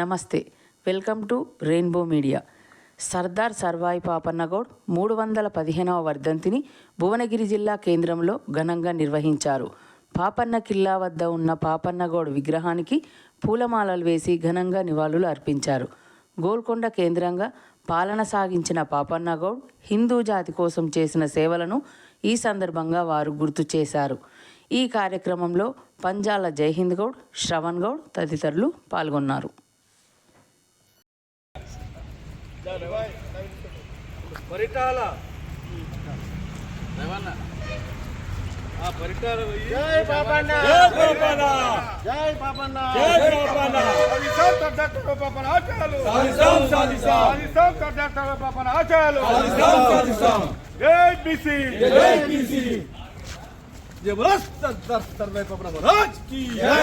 నమస్తే. Welcome to Rainbow Media. Sardar Sarvai Papannagoud మూడు వందల పదిహేనవ వర్ధంతిని భువనగిరి జిల్లా కేంద్రంలో ఘనంగా నిర్వహించారు. పాపన్న కిల్లా వద్ద ఉన్న పాపన్నగౌడ్ విగ్రహానికి పూలమాలలు వేసి ఘనంగా నివాళులు అర్పించారు. గోల్కొండ కేంద్రంగా పాలన సాగించిన పాపన్నగౌడ్ హిందూ జాతి కోసం చేసిన సేవలను ఈ సందర్భంగా వారు గుర్తు చేశారు. ఈ కార్యక్రమంలో పంజాల జైహింద్ గౌడ్ శ్రవణ్ గౌడ్ తదితరులు పాల్గొన్నారు. పరిటాల. పరిటాల జై పాపన్న. జై పాపన్న. జై పాపన్న. జై పాపన్న. సాధిస్తాం కర్ణాటక పాపన ఆచారాలు. సాధిస్తాం సాధిస్తాం సాధిస్తాం కర్ణాటక పాపన ఆచారాలు. సాధిస్తాం సాధిస్తాం జై బీసీ. జై బీసీ. జబరదస్త్ సర్దార్ సర్వే పవన మహారాజ్కి జై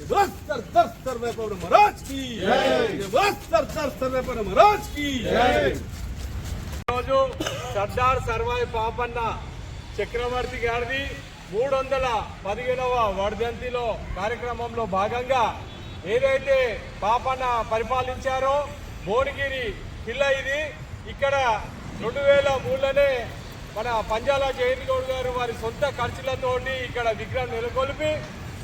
జబరదస్త్ సర్దార్ సర్వే పవన మహారాజ్కి జై జబరదస్త్ సర్దార్ సర్వే పవన మహారాజ్ రోజు సర్దార్ సర్వాయి పాపన్న చక్రవర్తి గారిది మూడు వందల పదిహేనవ వర్ధంతిలో కార్యక్రమంలో భాగంగా ఏదైతే పాపన్న పరిపాలించారో భువనగిరి పిల్ల ఇది. ఇక్కడ రెండు వేల మూడులోనే మన పంజాల జయంతి గౌడ్ గారు వారి సొంత ఖర్చులతోటి ఇక్కడ విగ్రహం నెలకొల్పి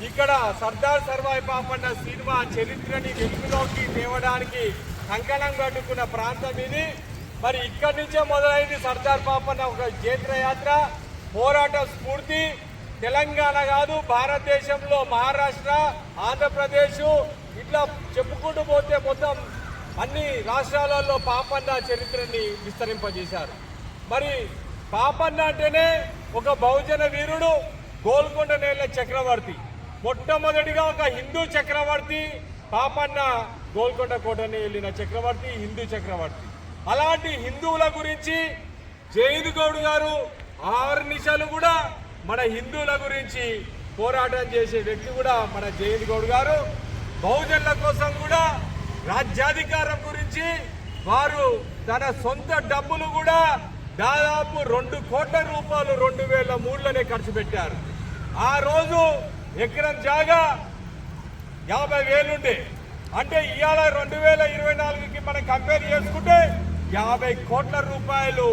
ఇక్కడ సర్దార్ సర్వాయి పాపన్న సినిమా చరిత్రని వెలుగులోకి తేవడానికి కంకణం కట్టుకున్న ప్రాంతం ఇది. మరి ఇక్కడి నుంచే మొదలైంది సర్దార్ పాపన్న ఒక జైత్రయాత్ర పోరాట స్ఫూర్తి. తెలంగాణ కాదు భారతదేశంలో మహారాష్ట్ర ఆంధ్రప్రదేశ్ ఇట్లా చెప్పుకుంటూ పోతే మొత్తం అన్ని రాష్ట్రాలలో పాపన్న చరిత్రని విస్తరింపజేశారు. మరి పాపన్న అంటేనే ఒక బహుజన వీరుడు గోల్కొండ నేల చక్రవర్తి. మొట్టమొదటిగా ఒక హిందూ చక్రవర్తి పాపన్న గోల్కొండ కోటని వెళ్ళిన చక్రవర్తి హిందూ చక్రవర్తి. అలాంటి హిందువుల గురించి జైదు గౌడ్ గారు ఆరు నిమిషాలు కూడా మన హిందువుల గురించి పోరాటం చేసే వ్యక్తి కూడా మన జైదు గౌడ్ గారు. బహుజనుల కోసం కూడా రాజ్యాధికారం గురించి వారు తన సొంత డబ్బులు కూడా దాదాపు రెండు కోట్ల రూపాయలు రెండు వేల మూడులోనే ఖర్చు పెట్టారు. ఆ రోజు ఎకరం జాగా యాభై వేలుండే. అంటే ఇవాళ రెండు వేల ఇరవై నాలుగుకి మనం కంపేర్ చేసుకుంటే యాభై కోట్ల రూపాయలు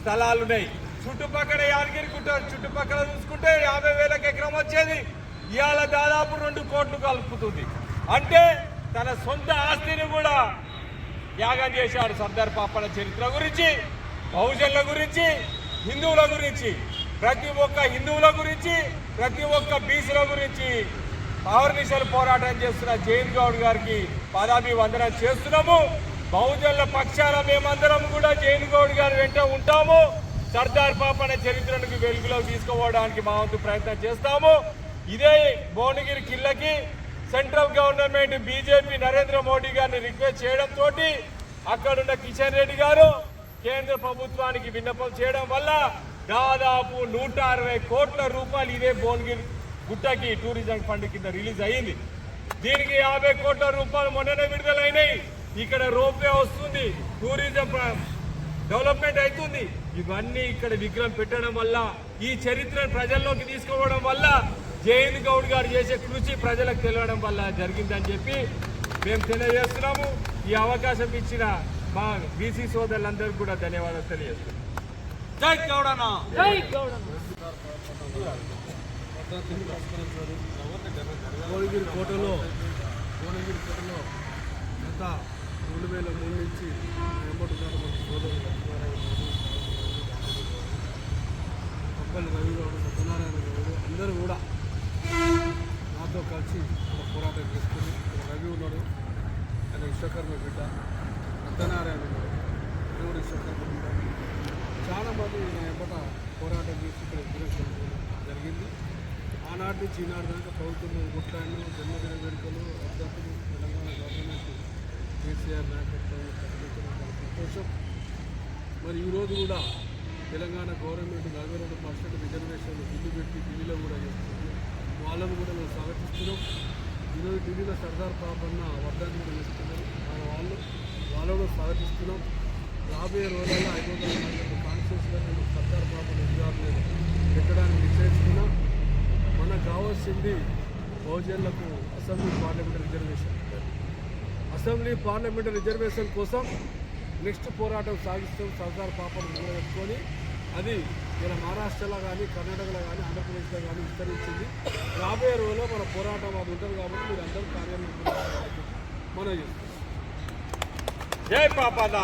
స్థలాలున్నాయి. చుట్టుపక్కల యాదగిరి గుట్ట చుట్టుపక్కల చూసుకుంటే యాభై వేలకు ఎకరం వచ్చేది. ఇవాళ దాదాపు రెండు కోట్లు కలుపుతుంది. అంటే తన సొంత ఆస్తిని కూడా త్యాగం చేశాడు సర్దార్ పాపన చరిత్ర గురించి. బహుజనుల గురించి హిందువుల గురించి ప్రతి ఒక్క హిందువుల గురించి ప్రతి ఒక్క బీసీల గురించి పౌర్నిశలు పోరాటం చేస్తున్న జైన్ గౌడ్ గారికి పదాభి వందనం చేస్తున్నాము. బహుజనుల పక్షాన మేమందరం కూడా జైన్ గౌడ్ గారి వెంట ఉంటాము. సర్దార్ పాపన చరిత్రను వెలుగులో తీసుకోవడానికి మా వంతు ప్రయత్నం చేస్తాము. ఇదే Bhuvanagiri కిల్లకి central government BJP Narendra Modi గారిని రిక్వెస్ట్ చేయడంతో అక్కడున్న కిషన్ రెడ్డి గారు కేంద్ర ప్రభుత్వానికి విన్నపం చేయడం వల్ల దాదాపు నూట అరవై కోట్ల రూపాయలు ఇదే భువనగిరి గుట్టకి టూరిజం ఫండ్ కింద రిలీజ్ అయ్యింది. దీనికి యాభై కోట్ల రూపాయలు మొన్ననే విడుదలైనాయి. ఇక్కడ రోప్వే వస్తుంది టూరిజం డెవలప్మెంట్ అవుతుంది. ఇవన్నీ ఇక్కడ విగ్రహం పెట్టడం వల్ల ఈ చరిత్రను ప్రజల్లోకి తీసుకోవడం వల్ల జయంత్ గౌడ్ గారు చేసే కృషి ప్రజలకు తెలియడం వల్ల జరిగిందని చెప్పి మేము తెలియజేస్తున్నాము. ఈ అవకాశం ఇచ్చిన మా బీసీ సోదరులందరికీ కూడా ధన్యవాదాలు తెలియజేస్తున్నాం. జై గౌడనా భువనగిరి కోటలో భువనగిరి కోటలో గత రెండు వేల మూడు నుంచి మన సోదరులు రవి గౌడు సత్యనారాయణ గౌడు అందరూ కూడా నాతో కలిసి ఒక పోరాటం చేసుకుని రవి ఉన్నాడు ఆయన విశ్వకర్మ బిడ్డ. సత్యనారాయణ గౌడు ఆయన చాలా నా ఎంబట పోరాటం చేసి ఇక్కడ విగ్రహం జరిగింది. ఆనాటి నుంచి ఈనాడు దాకా ప్రభుత్వం కొట్లాడిన జన్మదిన వేడుకలు అభ్యర్థులు తెలంగాణ గవర్నమెంట్ కేసీఆర్ నాయకత్వం ప్రకటించడం సంతోషం. మరి ఈరోజు కూడా తెలంగాణ గవర్నమెంట్ నలభై రెండు పర్సెంట్ రిజర్వేషన్లు బిల్లు పెట్టి ఢిల్లీలో కూడా చేస్తుంది. వాళ్ళను కూడా మేము స్వాగతిస్తున్నాం. ఈరోజు ఢిల్లీలో సర్దార్ పాపన్న వర్గాన్ని కూడా చేస్తున్నారు. వాళ్ళు వాళ్ళను స్వాగతిస్తున్నాం రాబోయే రోజుల్లో ఐదు వందల నలభై కాన్స్టిట్యూన్స్లో సర్దార్ పాపన్న విగ్రహాలను పెట్టడానికి నిశ్చయిస్తున్నాం మనకు కావాల్సింది బహుజనులకు assembly parliament reservation. Assembly parliament reservation కోసం నెక్స్ట్ పోరాటం సాగిస్తాం సర్దార్ పాపను నిలబెట్టుకొని అది ఇలా మహారాష్ట్రలో కానీ కర్ణాటకలో కానీ ఆంధ్రప్రదేశ్లో కానీ విస్తరించింది. రాబోయే రోజుల్లో మన పోరాటం అది ఉంటుంది కాబట్టి మీరు అందరూ కార్యాలయం మనం చేస్తాం. జై పాపన్న